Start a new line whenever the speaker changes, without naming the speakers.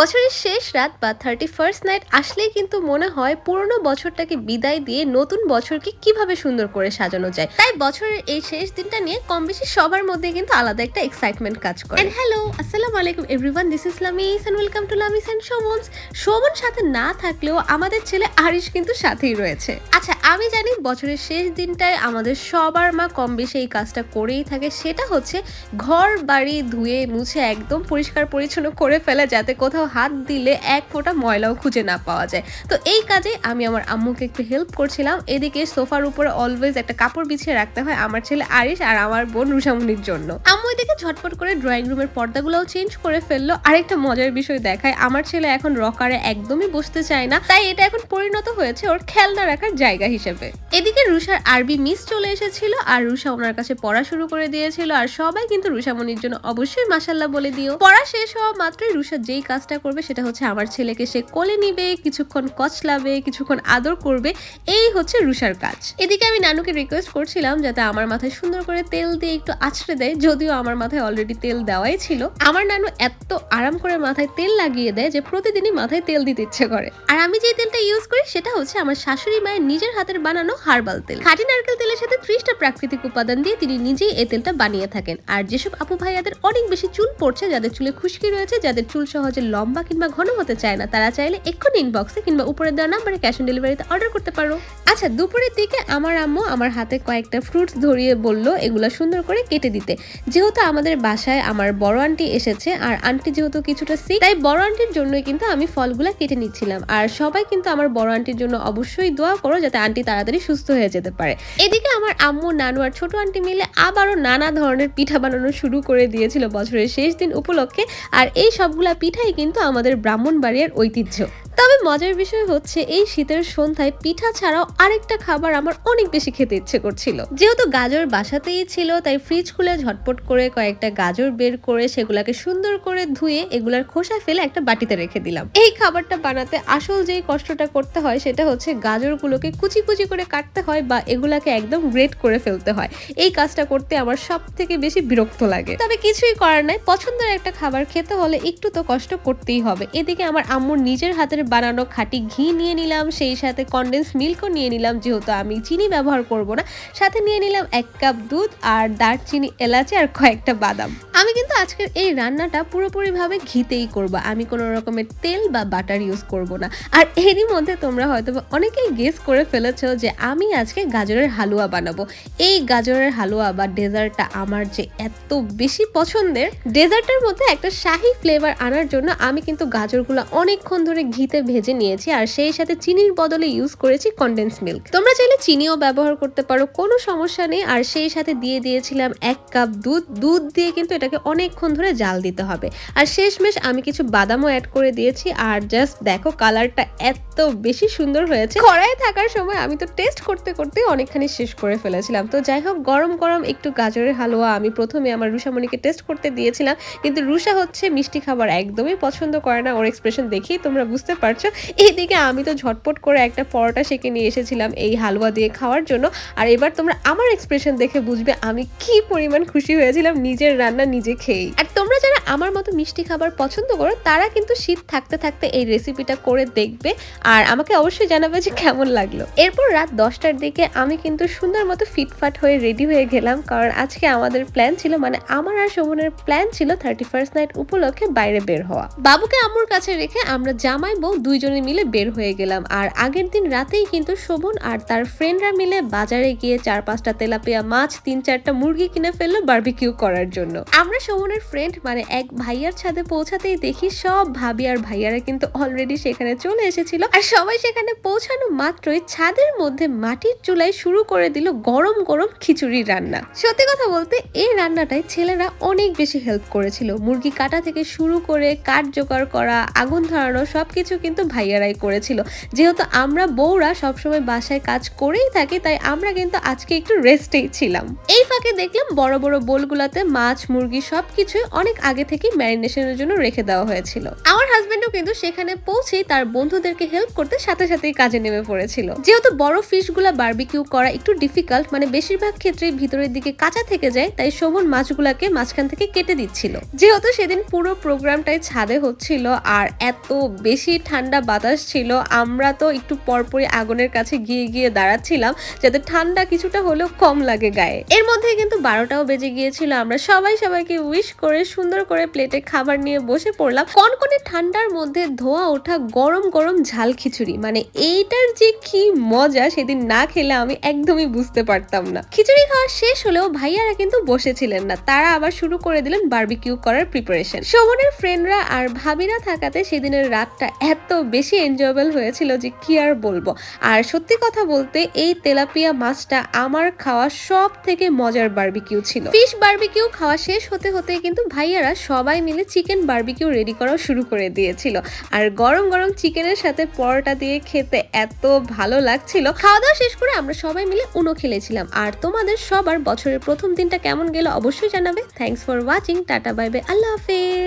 বছরের শেষ রাত বা থার্টি ফার্স্ট নাইট আসলেই কিন্তু মনে হয় পুরনো বছরটাকে বিদায় দিয়ে নতুন বছরকে কীভাবে সুন্দর করে সাজানো যায়। তাই বছরের এই শেষ দিনটা নিয়ে কম বেশি সবার মধ্যে কিন্তু আলাদা একটা এক্সাইটমেন্ট কাজ করে। এন্ড হ্যালো আসসালামু আলাইকুম everyone this is Lamis and welcome to Lamis and Shovon's Shovon সাথে না থাকলেও আমাদের ছেলে আরিশ কিন্তু সাথেই রয়েছে। আচ্ছা আমি জানি বছরের শেষ দিনটায় আমাদের সবার মা কম বেশি এই কাজটা করেই থাকে। সেটা হচ্ছে ঘর বাড়ি ধুয়ে মুছে একদম পরিষ্কার পরিচ্ছন্ন করে ফেলে যাতে কোথাও হাত দিলে এক ফোঁটা ময়লাও খুঁজে না পাওয়া যায়। তো এই কাজে আমি আমার আম্মুকে একটু হেল্প করছিলাম। এদিকে সোফার উপরে অলওয়েজ একটা কাপড় বিছিয়ে রাখতে হয় আমার ছেলে আরিশ আর আমার বোন রুষামুনির জন্য। আম্মু এদিকে ঝটপট করে ড্রয়িং রুমের পর্দাগুলোও চেঞ্জ করে ফেলল। আরেকটা মজার বিষয় দেখায়, আমার ছেলে এখন রকারে একদমই বসতে চায় না, তাই এটা এখন পরিণত হয়েছে ওর খেলনা রাখার জায়গা হিসেবে। এদিকে রুষার আরবি মিস চলে এসেছিল আর রুষা ওনার কাছে পড়া শুরু করে দিয়েছিল। আর সবাই কিন্তু রুষামণির জন্য অবশ্যই মাসাল্লাহ বলে দিও। পড়া শেষ হওয়া মাত্রই রুষা যেই কাজটা করবে সেটা হচ্ছে আমার ছেলেকে সে কোলে নিবে, কিছুক্ষণ কচলাবে, কিছুক্ষণ আদর করবে। এই হচ্ছে রুষার কাজ। এদিকে আমি নানুকে রিকোয়েস্ট করছিলাম যাতে আমার মাথায় সুন্দর করে তেল দিয়ে একটু আছড়ে দেয়, যদিও আমার মাথায় অলরেডি তেল দেওয়াই ছিল। আমার নানু এত আরাম করে মাথায় তেল লাগিয়ে দেয় যে প্রতিদিনই মাথায় তেল দিতে ইচ্ছে করে। আর আমি যে তেলটা ইউজ করি সেটা হচ্ছে আমার শাশুড়ি মায়ের নিজের হাতের বানানো হার্বাল তেল। খাঁটি নারকেল তেলের সাথে ত্রিশটা প্রাকৃতিক উপাদান দিয়ে তিনি নিজেই এই তেলটা বানিয়ে থাকেন। আর যেসব আপু ভাইয়াদের অনেক বেশি চুল পড়ছে, যাদের চুলে খুশকি রয়েছে, যাদের চুল সহজে লম্বা কিংবা ঘন হতে চায় না, তারা চাইলে এক্ষুনি ইনবক্সে কিংবা উপরে দেওয়া নাম্বারে ক্যাশ অন ডেলিভারিতে অর্ডার করতে পারো। আচ্ছা দুপুরের দিকে আমার আম্মু আমার হাতে কয়েকটা ফ্রুটস ধরিয়ে বলল এগুলো সুন্দর করে কেটে দিতে। যেহেতু আমাদের বাসায় আমার বড় আন্টি এসেছে, আর আন্টি যেহেতু কিছুটা সিক তাই বড় আন্টির জন্যই কিন্তু আমি ফলগুলা কেটে নিচ্ছিলাম। আর সবাই কিন্তু আমার বড় আন্টির জন্য অবশ্যই দোয়া করো যাতে আন্টি তাড়াতাড়ি সুস্থ হয়ে যেতে পারে। এদিকে আমার আম্মু, নানু আর ছোট আন্টি মিলে আবারও নানা ধরনের পিঠা বানানো শুরু করে দিয়েছিল বছরের শেষ দিন উপলক্ষে। আর এই সবগুলা পিঠাই কিন্তু আমাদের ব্রাহ্মণবাড়িয়ার ঐতিহ্য। তবে মজার বিষয় হচ্ছে, এই শীতের সন্ধ্যায় পিঠা ছাড়াও আরেকটা খাবার আমার অনেক বেশি খেতে ইচ্ছে করছিল। যেহেতু গাজর বাসাতেই ছিল, তাই ফ্রিজ খুলে ঝটপট করে কয়েকটা গাজর বের করে সেগুলাকে সুন্দর করে ধুয়ে এগুলার খোসা ফেলে একটা বাটিতে রেখে দিলাম। এই খাবারটা বানাতে আসল যেই কষ্টটা করতে হয়, সেটা হচ্ছে গাজরগুলোকে কুচি কুচি করে কাটতে হয় বা এগুলাকে একদম গ্রেট করে ফেলতে হয়। এই কাজটা করতে আমার সব থেকে বেশি বিরক্ত লাগে। তবে কিছুই করার নাই, পছন্দের একটা খাবার খেতে হলে একটু তো কষ্ট করতেই হবে। এদিকে আমার আম্মুর নিজের হাতের বানানো খাঁটি ঘি নিয়ে নিলাম, সেই সাথে কন্ডেন্স মিল্কও নিয়ে নিলাম, যেহেতু আমি চিনি ব্যবহার করব না। সাথে নিয়ে নিলাম এক কাপ দুধ আর দারচিনি এলাচি আর কয়েকটা বাদাম। আমি কিন্তু আজকের এই রান্নাটা পুরোপুরিভাবে ঘিতেই করব। আমি কোনো রকমের তেল বা বাটার ইউজ করব না। আর এরই মধ্যে তোমরা হয়তো অনেকেই গেস করে ফেলেছো যে আমি আজকে গাজরের হালুয়া বানাবো। এই গাজরের হালুয়া বা ডেজার্টটা আমার যে এত বেশি পছন্দের, ডেজার্টের মধ্যে একটা শাহি ফ্লেভার আনার জন্য আমি কিন্তু গাজরগুলো অনেকক্ষণ ধরে ঘিতে ভেজে নিয়েছি আর সেই সাথে চিনির বদলে ইউজ করেছি কনডেন্স মিল্ক তোমরা চাইলে চিনিও ব্যবহার করতে পারো, কোনো সমস্যা নেই। আর সেই সাথে দিয়ে দিয়েছিলাম এক কাপ দুধ। দুধ দিয়ে কিন্তু এটাকে অনেকক্ষণ ধরে জাল দিতে হবে। আর শেষমেশ আমি কিছু বাদামও অ্যাড করে দিয়েছি। আর জাস্ট দেখো কালারটা এত বেশি সুন্দর হয়েছে। কড়াই থাকার সময় আমি তো টেস্ট করতে করতে অনেকখানি শেষ করে ফেলেছিলাম। তো যাই হোক, গরম গরম একটু গাজরের হালুয়া আমি প্রথমে আমার রুষামণিকে টেস্ট করতে দিয়েছিলাম। কিন্তু রুষা হচ্ছে মিষ্টি খাবার একদমই পছন্দ করে না। ওর এক্সপ্রেশন দেখেই তোমরা বুঝতে পারছ। এইদিকে আমি তো ঝটপট করে একটা পরোটা সেকে নিয়ে এসেছিলাম এই হালুয়া দিয়ে খাওয়ার জন্য। আর এবার তোমরা আমার এক্সপ্রেশন দেখে বুঝবে আমি কি পরিমাণ খুশি হয়েছিলাম। নিজের রান্না নিজে খেয়েই। আর তোমরা যারা আমার মতো মিষ্টি খাবার পছন্দ করো, তারা কিন্তু শীত থাকতে থাকতে এই রেসিপিটা করে দেখবে আর আমাকে অবশ্যই জানাবে যে কেমন লাগল। এরপর রাত দশটার দিকে আমি কিন্তু সুন্দর মতো ফিটফাট হয়ে রেডি হয়ে গেলাম, কারণ আজকে আমাদের প্ল্যান ছিল মানে আমার আর শোভনের প্ল্যান ছিল থার্টি ফার্স্ট নাইট উপলক্ষে বাইরে বের হওয়া। বাবুকে আম্মুর কাছে রেখে আমরা জামাই বউ দুইজনে মিলে বের হয়ে গেলাম, আর আগের দিন রাতেই কিন্তু শোভন আর তার ফ্রেন্ডরা মিলে বাজারে গিয়ে চার পাঁচটা তেলাপিয়া মাছ, তিন চারটা মুরগি কিনে ফেলল বার্বিকিউ করার জন্য। আমরা শোভনের ফ্রেন্ড মানে এক ভাইয়ার ছাদে পৌঁছাতেই দেখি সব ভাবি আর ভাইয়ারা কিন্তু অলরেডি সেখানে চলে এসেছিল। আর সবাই সেখানে পৌঁছানো মাত্রই ছাদের মধ্যে মাটির চুলায় শুরু করে দিল গরম গরম খিচুড়ি রান্না। সত্যি কথা বলতে, এই রান্নাটায় ছেলেরা অনেক বেশি হেল্প করেছিল। মুরগি কাটা থেকে শুরু করে কাঠ জোগাড় করা, আগুন ধরানো সবকিছু কিন্তু ভাইয়ারাই করেছিল। যেহেতু আমরা বউরা সবসময় বাসায় কাজ করেই থাকি, তাই আমরা কিন্তু আজকে একটু রেস্টেই ছিলাম। এই ফাঁকে দেখলাম বড় বড় বোলগুলাতে মাছ, মুরগি মুরগি সবকিছুই অনেক আগে থেকে ম্যারিনেশনের জন্য রেখে দেওয়া হয়েছিল। আমার হাজবেন্ডও কিন্তু সেখানে পৌঁছেই তার বন্ধুদেরকে হেল্প করতে সাথে সাথেই কাজে নেমে পড়েছিল। যেহেতু বড় ফিশগুলা বারবিকিউ করা একটু ডিফিকাল্ট মানে বেশিরভাগ ক্ষেত্রেই ভিতরের দিকে কাঁচা থেকে যায়, তাই শোভন মাছগুলাকে মাঝখান থেকে কেটে দিচ্ছিল। যেহেতু সেদিন পুরো প্রোগ্রামটাই ছাদে হচ্ছিল আর এত বেশি ঠান্ডা বাতাস ছিল, আমরা তো একটু পরপরই আগুনের কাছে গিয়ে গিয়ে দাঁড়াচ্ছিলাম যাতে ঠান্ডা কিছুটা হলেও কম লাগে গায়ে। এর মধ্যে কিন্তু বারোটাও বেজে গিয়েছিল, আমরা সবাই সবাই সবাইকে উইশ করে সুন্দর করে প্লেটে খাবার নিয়ে বসে পড়লাম। কনকনে ঠান্ডার মধ্যে ধোয়া ওঠা গরম গরম ঝাল খিচুড়ি। মানে এইটার যে কি মজা সেদিন না খেলে আমি একদমই বুঝতে পারতাম না। খিচুড়ি খাওয়া শেষ হলেও ভাইয়ারা কিন্তু বসেছিলেন না। তারা আবার শুরু করে দিলেন বার্বিকিউ করার প্রিপারেশন শোভনের ফ্রেন্ডরা আর ভাবিরা থাকাতে সেদিনের রাতটা এত বেশি এনজয়েবল হয়েছিল যে কি আর বলব। আর সত্যি কথা বলতে এই তেলাপিয়া মাছটা আমার খাওয়া সব থেকে মজার বার্বিকিউ ছিল। ফিশ বার্বিকিউ খাওয়া শেষ হতে হতে কিন্তু ভাইয়ারা সবাই মিলে চিকেন বার্বিকিউ রেডি করা শুরু করে দিয়েছিল। আর গরম গরম চিকেনের সাথে পরোটা দিয়ে খেতে এত ভালো লাগছিল। খাওয়া দাওয়া শেষ করে আমরা সবাই মিলে উনো খেলেছিলাম। আর তোমাদের সবার বছরের প্রথম দিনটা কেমন গেল অবশ্যই জানাবে। Thanks for watching tata bye bye Allah হাফেজ।